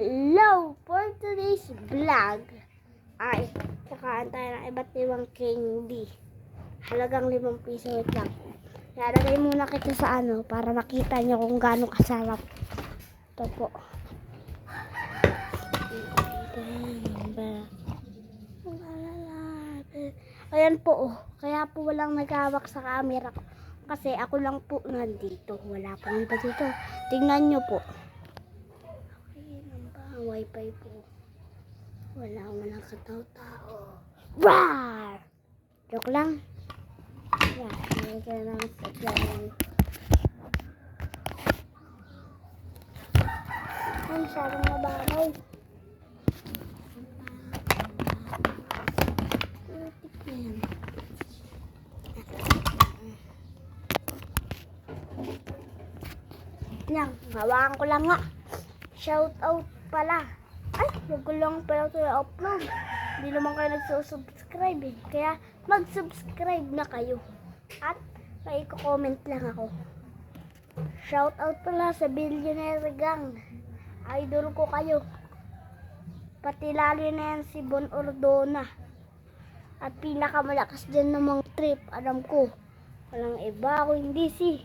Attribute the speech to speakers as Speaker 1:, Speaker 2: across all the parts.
Speaker 1: Hello! For today's vlog ay kakaan tayo ng iba't ibang candy. Halagang limang piso wait lang. Lalagay muna kita sa ano para makita nyo kung gaano kasarap. Ito po. Ayan po oh. Kaya po walang naghawak sa camera ko. Kasi ako lang po nandito. Wala po iba dito. Tingnan nyo po. Ba? Wifi po. Wala mo lang katao-tao. Rar! Joke lang. Yan. Hindi ka lang sa plan. Mababaw. Putik na yan. Lang, hawakan ko lang nga. Shout out pala. Ay, lang pala ito i-upload. Hindi naman kayo nagsusubscribe eh. Kaya mag-subscribe na kayo. At may comment lang ako. Shout out pala sa Billionaire Gang. Idol ko kayo. Pati lalo na yan si Bon Ordona. At pinakamalakas dyan ng trip. Alam ko. Walang iba ako hindi si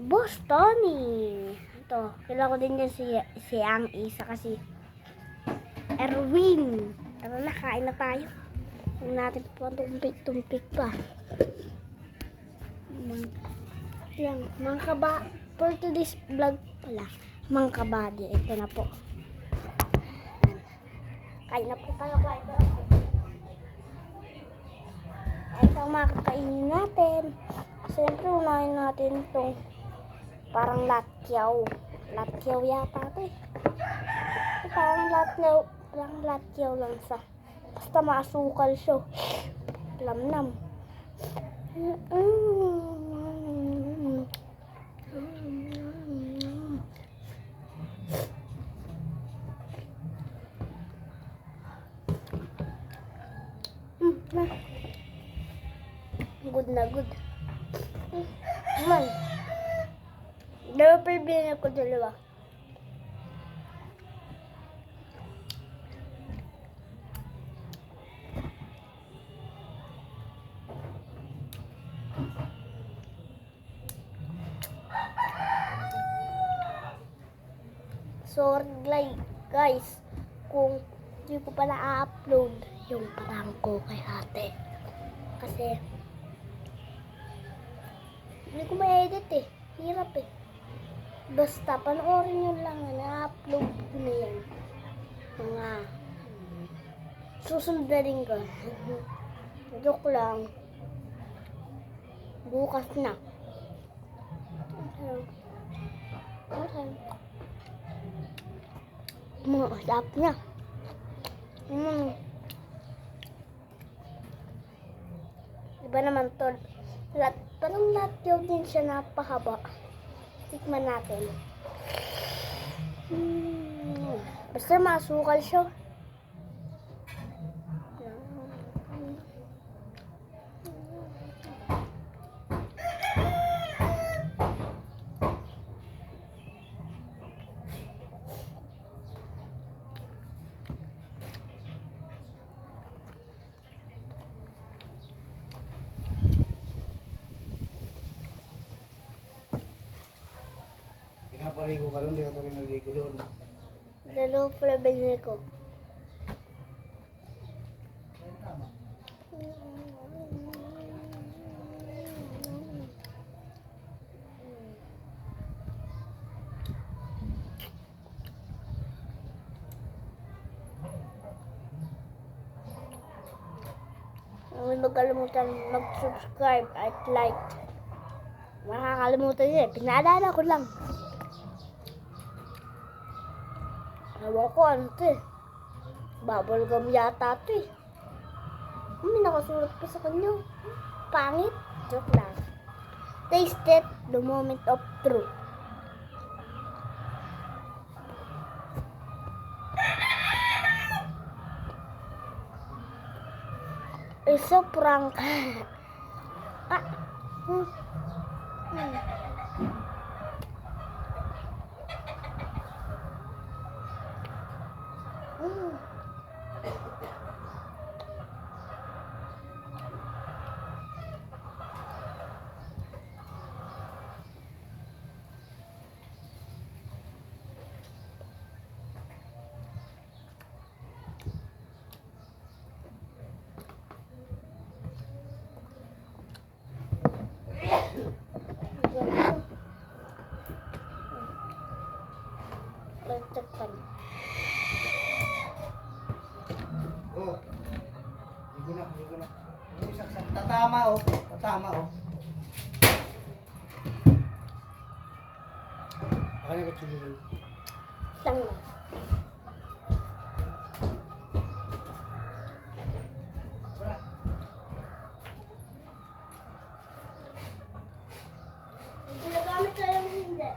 Speaker 1: Boss Tony. Ito, kilala ko din yan si, si Ang Isa kasi Erwin. Tara na, kain na tayo. Huwag natin pa tumpik-tumpik pa. Yan, mga kaba, for today's vlog pala, mga kabady, ito na po. Kain na po tayo, kain na po. Ito ang mga kakainin natin. Siyempre, unahin natin itong parang latyaw. Latyaw yata ito eh. Parang latyaw, parang latyaw lang sa. Basta maasukal siya. Lamnam. Mm. Mm, na. Good na good. Mm, Man. Dalawa pa yung binili ko dalawa. Sorry like, guys, kung hindi ko pa na-upload yung parang ko kay ate. Kasi, hindi ko ma-edit eh. Hirap eh. Basta, panoorin nyo lang na upload ko na yan. Mga hmm, susunod na rin ko. Joke lang. Bukas na. Okay. Usap niya. Mm. Iba naman to. Lat, parang latyaw din siya napahaba. Tikman natin. Mm. Basta masukal siya.
Speaker 2: Pinapaligo ka doon, di ka tuloy naligo doon.
Speaker 1: Dalawa pala ko. Huwag magkalimutan mag-subscribe at like. Makakalimutan yun eh. Pinaalala ko lang. Ewan ko ano to eh. Bubble gum yata to eh. May nakasulat pa sa kanya. Pangit. Joke lang. Taste it, the moment of truth. It's a prank. ah. Hmm. Hmm. Ooh.
Speaker 3: Patama oh. Patama oh.
Speaker 2: Kaya ko chili.
Speaker 1: Lang na. Ginagamit ko yung hindi.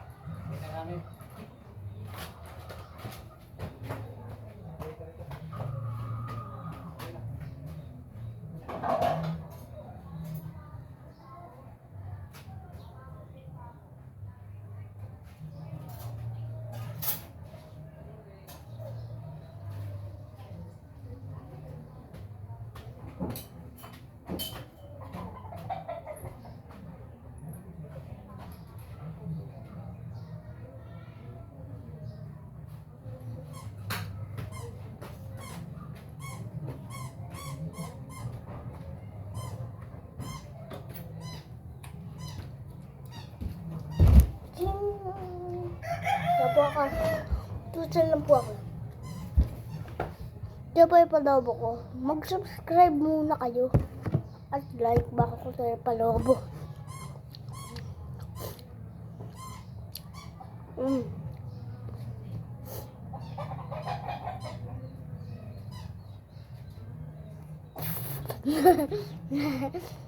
Speaker 3: Tingnan namin.
Speaker 1: Ting! Ako. Tutal lang po ako. Diyan po yung palobo ko. Mag-subscribe muna kayo. At like baka ko tayo palobo. Mm. Tapos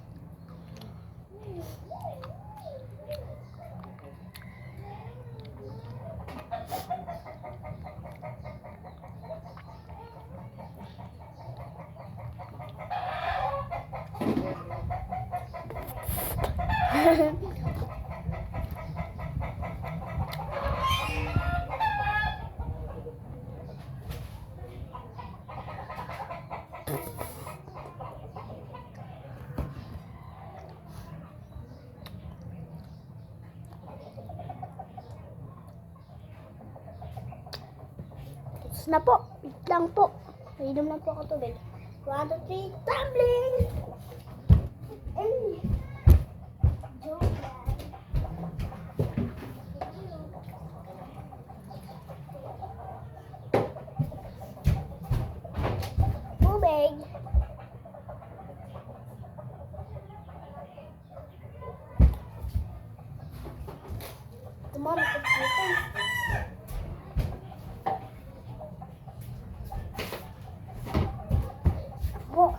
Speaker 1: na po. Wait lang po. Inom lang po ako tubig. One, two, three, tumbling! Ay! Tubig! Tumama ko dito. Go.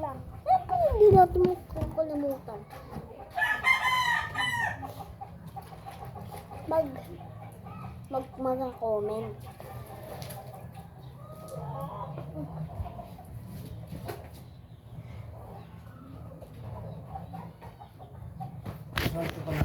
Speaker 1: Lang. Eh, kung hindi natin mo kalimutan. Mag, mag, mag-comment.
Speaker 3: Saan ito pala? Sunod.
Speaker 1: Bye-bye.